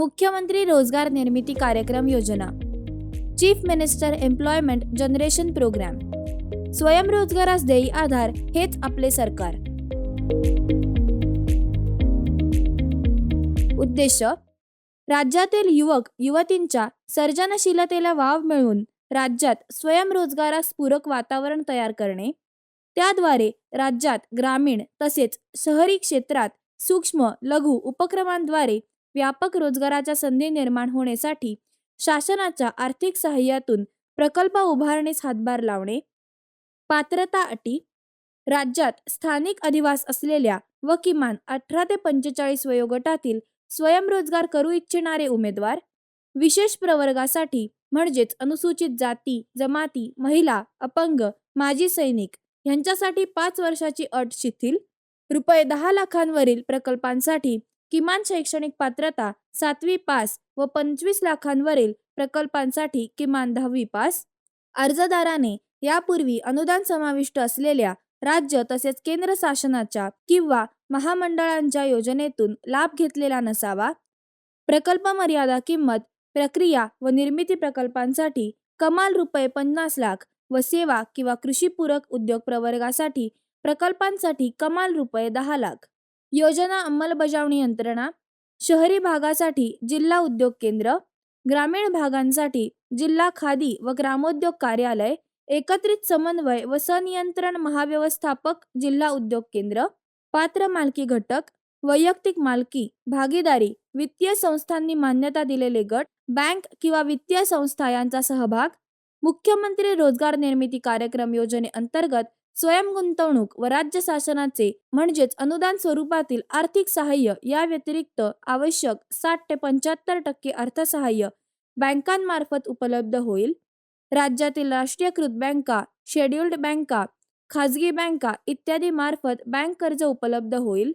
मुख्यमंत्री रोजगार निर्मिती कार्यक्रम योजना. Chief minister employment generation programme. स्वयंरोजगारास देई आधार हेच आपले सरकार. उद्देश राज्यातील युवक युवतींच्या सर्जनशीलतेला वाव मिळवून राज्यात स्वयंरोजगारास पूरक वातावरण तयार करणे. त्याद्वारे राज्यात ग्रामीण तसेच शहरी क्षेत्रात सूक्ष्म लघु उपक्रमांद्वारे व्यापक रोजगाराच्या संधी निर्माण होण्यासाठी शासनाच्या आर्थिक सहाय्यातून प्रकल्प उभारणीस हातभार लावणे पात्रता अटी राज्यात स्थानिक अधिवास असलेल्या व किमान अठरा ते पंचेचाळीस वयोगटातील स्वयंरोजगार करू इच्छिणारे उमेदवार विशेष प्रवर्गासाठी म्हणजेच अनुसूचित जाती जमाती महिला अपंग माजी सैनिक यांच्यासाठी पाच वर्षाची अट शिथिल रुपये दहा लाखांवरील प्रकल्पांसाठी किमान शैक्षणिक पात्रता सातवी पास व पंचवीस लाखांवरील प्रकल्पांसाठी किमान दहावी पास. अर्जदाराने यापूर्वी अनुदान समाविष्ट असलेल्या राज्य तसेच केंद्र शासनाच्या किंवा महामंडळांच्या योजनेतून लाभ घेतलेला नसावा. प्रकल्प मर्यादा किंमत प्रक्रिया व निर्मिती प्रकल्पांसाठी कमाल रुपये पन्नास लाख व सेवा किंवा कृषीपूरक उद्योग प्रवर्गासाठी प्रकल्पांसाठी कमाल रुपये दहा लाख. योजना अंमलबजावणी यंत्रणा शहरी भागासाठी जिल्हा उद्योग केंद्र ग्रामीण भागांसाठी जिल्हा खादी व ग्रामोद्योग कार्यालय एकत्रित समन्वय व सनियंत्रण महाव्यवस्थापक जिल्हा उद्योग केंद्र पात्र मालकी घटक वैयक्तिक मालकी भागीदारी वित्तीय संस्थांनी मान्यता दिलेले गट बँक किंवा वित्तीय संस्था यांचा सहभाग मुख्यमंत्री रोजगार निर्मिती कार्यक्रम योजनेअंतर्गत स्वयंगुंतवणूक व राज्य शासनाचे म्हणजेच अनुदान स्वरूपातील आर्थिक सहाय्य या व्यतिरिक्त आवश्यक साठ ते पंच्याहत्तर टक्के अर्थसहाय्य बँकांमार्फत उपलब्ध होईल. राज्यातील राष्ट्रीयकृत बँका शेड्युल्ड बँका खाजगी बँका इत्यादी मार्फत बँक कर्ज उपलब्ध होईल.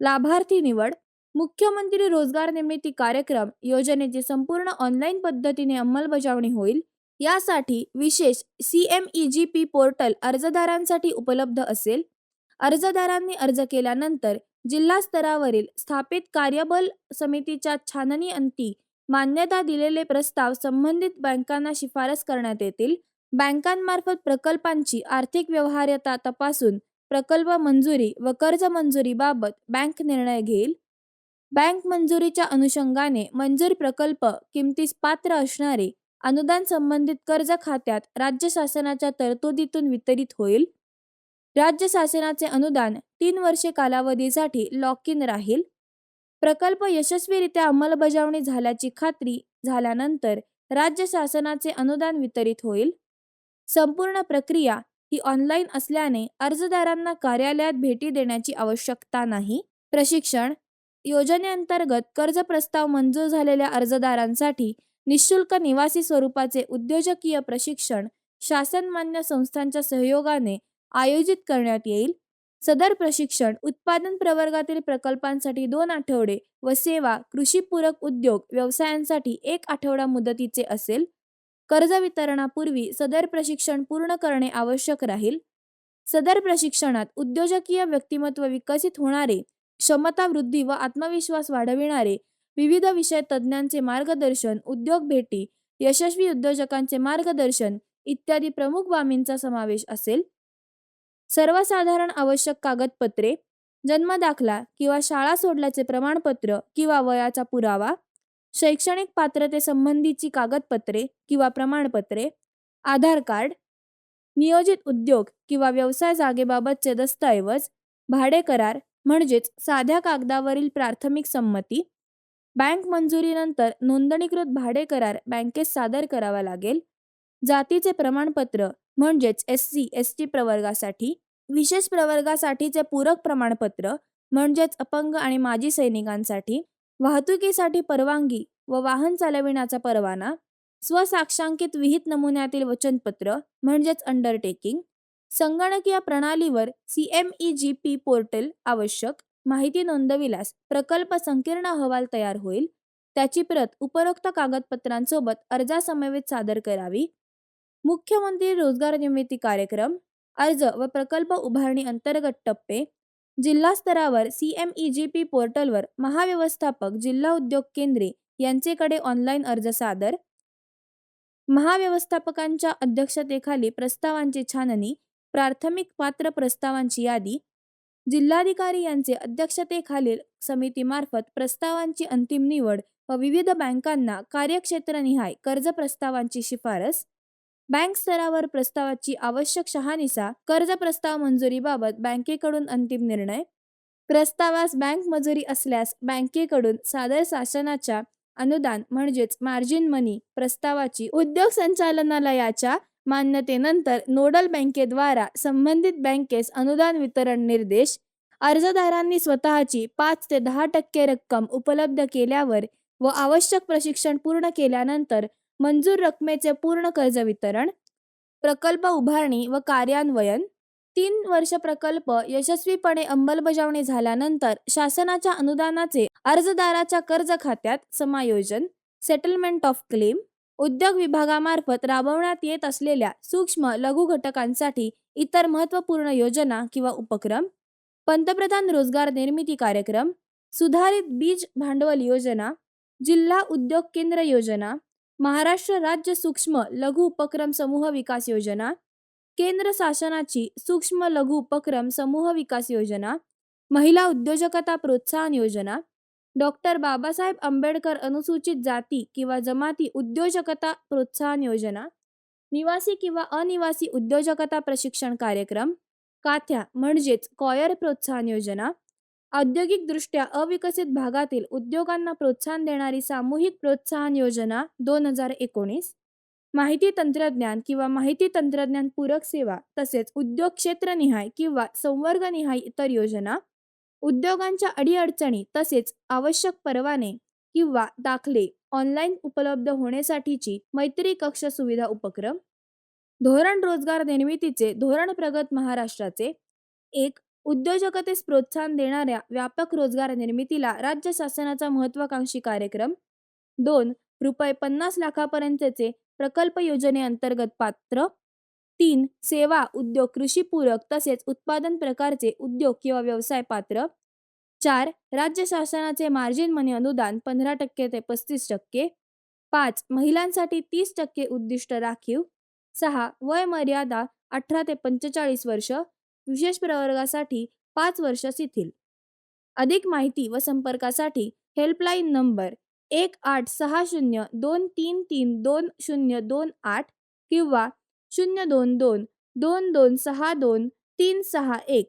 लाभार्थी निवड मुख्यमंत्री रोजगार निर्मिती कार्यक्रम योजनेची संपूर्ण ऑनलाईन पद्धतीने अंमलबजावणी होईल. यासाठी विशेष C M E G P portal अर्जदारांसाठी उपलब्ध असेल. अर्जदारांनी अर्ज केल्यानंतर जिल्हा स्तरावरील स्थापित कार्यबल समितीच्या छाननी अंती मान्यता दिलेले प्रस्ताव संबंधित बँकांना शिफारस करण्यात येतील. बँकांमार्फत प्रकल्पांची आर्थिक व्यवहार्यता तपासून प्रकल्प मंजुरी व कर्ज मंजुरीबाबत बँक निर्णय घेईल. बँक मंजुरीच्या अनुषंगाने मंजूर प्रकल्प किमतीस पात्र असणारे अनुदान संबंधित कर्ज खात्यात राज्य शासनाच्या तरतुदीतून वितरित होईल. राज्य शासनाचे अनुदान तीन वर्षे कालावधीसाठी लॉक इन राहील. प्रकल्प यशस्वीरित्या अंमलबजावणी झाल्याची खात्री झाल्यानंतर राज्य शासनाचे अनुदान वितरित होईल. संपूर्ण प्रक्रिया ही ऑनलाईन असल्याने अर्जदारांना कार्यालयात भेटी देण्याची आवश्यकता नाही. प्रशिक्षण योजनेअंतर्गत कर्ज प्रस्ताव मंजूर झालेल्या अर्जदारांसाठी निशुल्क निवासी स्वरूपाचे उद्योजकीय प्रशिक्षण शासनमान्य संस्थांच्या सहयोगाने आयोजित करण्यात येईल. सदर प्रशिक्षण उत्पादन प्रवर्गातील प्रकल्पांसाठी दोन आठवडे व सेवा कृषीपूरक उद्योग व्यवसायांसाठी एक आठवडा मुदतीचे असेल. कर्ज वितरणापूर्वी सदर प्रशिक्षण पूर्ण करणे आवश्यक राहील. सदर प्रशिक्षणात उद्योजकीय व्यक्तिमत्व विकसित होणारे क्षमता वृद्धी व आत्मविश्वास वाढविणारे विविध विषय तज्ज्ञांचे मार्गदर्शन उद्योग भेटी यशस्वी उद्योजकांचे मार्गदर्शन इत्यादी प्रमुख बाबींचा समावेश असेल. सर्वसाधारण आवश्यक कागदपत्रे जन्म दाखला किंवा शाळा सोडल्याचे प्रमाणपत्र किंवा वयाचा पुरावा शैक्षणिक पात्रतेसंबंधीची कागदपत्रे किंवा प्रमाणपत्रे आधार कार्ड नियोजित उद्योग किंवा व्यवसाय जागेबाबतचे दस्तऐवज भाडे करार म्हणजेच साध्या कागदावरील प्राथमिक संमती बँक मंजुरीनंतर नोंदणीकृत भाडे करार बँकेत सादर करावा लागेल. जातीचे प्रमाणपत्र म्हणजेच एस सी एस टी प्रवर्गासाठी विशेष प्रवर्गासाठीचे पूरक प्रमाणपत्र म्हणजेच अपंग आणि माजी सैनिकांसाठी वाहतुकीसाठी परवानगी व वाहन चालविण्याचा परवाना स्वसाक्षांकित विहित नमुन्यातील वचनपत्र म्हणजेच अंडरटेकिंग संगणकीय प्रणालीवर C M E G P portal आवश्यक माहिती नोंदविल्यास प्रकल्प संकीर्ण अहवाल तयार होईल. त्याची प्रत उपरोक्त कागदपत्रांसोबत अर्जासमवेत सादर करावी. मुख्यमंत्री रोजगार निर्मिती कार्यक्रम अर्ज व प्रकल्प उभारणी अंतर्गत टप्पे जिल्हा स्तरावर C M E G P पोर्टलवर महाव्यवस्थापक जिल्हा उद्योग केंद्रे यांचेकडे ऑनलाईन अर्ज सादर. महाव्यवस्थापकांच्या अध्यक्षतेखाली प्रस्तावांची छाननी प्राथमिक पात्र प्रस्तावांची यादी जिल्हाधिकारी यांचे अध्यक्षतेखालील समितीमार्फत प्रस्तावांची अंतिम निवड व विविध बँकांना कार्यक्षेत्रनिहाय कर्ज प्रस्तावांची शिफारस बँक स्तरावर प्रस्तावाची आवश्यक शहानिसा कर्ज प्रस्ताव मंजुरीबाबत बँकेकडून अंतिम निर्णय प्रस्तावास बँक मंजुरी असल्यास बँकेकडून सादर शासनाच्या अनुदान म्हणजेच मार्जिन मनी प्रस्तावाची उद्योग संचालनालयाच्या मान्यतेनंतर नोडल बँकेद्वारा संबंधित बँकेस अनुदान वितरण निर्देश अर्जदारांनी स्वतःची पाच ते दहा टक्के रक्कम उपलब्ध केल्यावर व आवश्यक प्रशिक्षण पूर्ण केल्यानंतर मंजूर रकमेचे पूर्ण कर्ज वितरण प्रकल्प उभारणी व कार्यान्वयन तीन वर्ष प्रकल्प यशस्वीपणे अंमलबजावणी झाल्यानंतर शासनाच्या अनुदानाचे अर्जदाराच्या कर्ज खात्यात समायोजन सेटलमेंट ऑफ क्लेम उद्योग विभागामार्फत राबवण्यात येत असलेल्या सूक्ष्म लघु घटकांसाठी इतर महत्त्वपूर्ण योजना किंवा उपक्रम? पंतप्रधान रोजगार निर्मिती कार्यक्रम? सुधारित बीज भांडवल योजना? जिल्हा उद्योग केंद्र योजना? महाराष्ट्र राज्य सूक्ष्म लघु उपक्रम समूह विकास योजना? केंद्र शासनाची सूक्ष्म लघु उपक्रम समूह विकास योजना? महिला उद्योजकता प्रोत्साहन योजना? डॉक्टर बाबासाहेब आंबेडकर अनुसूचित जाती किंवा जमाती उद्योजकता प्रोत्साहन योजना निवासी किंवा अनिवासी उद्योजकता प्रशिक्षण कार्यक्रम काथ्या म्हणजेच कॉयर प्रोत्साहन योजना औद्योगिकदृष्ट्या अविकसित भागातील उद्योगांना प्रोत्साहन देणारी सामूहिक प्रोत्साहन योजना दोन हजार एकोणीस माहिती तंत्रज्ञान किंवा माहिती तंत्रज्ञान पूरक सेवा तसेच उद्योग क्षेत्रनिहाय किंवा संवर्गनिहाय इतर योजना उद्योगांच्या अडीअडचणी तसेच आवश्यक परवाने किंवा दाखले ऑनलाईन उपलब्ध होण्यासाठीची मैत्री कक्ष सुविधा उपक्रम धोरण रोजगार निर्मितीचे धोरण प्रगत महाराष्ट्राचे एक उद्योजकतेस प्रोत्साहन देणाऱ्या व्यापक रोजगार निर्मितीला राज्य शासनाचा महत्वाकांक्षी कार्यक्रम दोन रुपये पन्नास लाखापर्यंतचे प्रकल्प योजनेअंतर्गत पात्र तीन सेवा उद्योग कृषीपूरक तसेच उत्पादन प्रकारचे उद्योग किंवा व्यवसाय पात्र. चार राज्य शासनाचे मार्जिन मनी अनुदान पंधरा टक्के ते पस्तीस टक्के. पाच महिलांसाठी तीस टक्के उद्दिष्ट राखीव. सहा वय मर्यादा अठरा ते पंचेचाळीस वर्ष विशेष प्रवर्गासाठी पाच वर्ष शिथिल. अधिक माहिती व संपर्कासाठी हेल्पलाईन नंबर एक आठ सहा शून्य दोन तीन तीन दोन शून्य दोन आठ किंवा शून्य दोन दोन दोन दोन सहा दोन तीन सहा एक.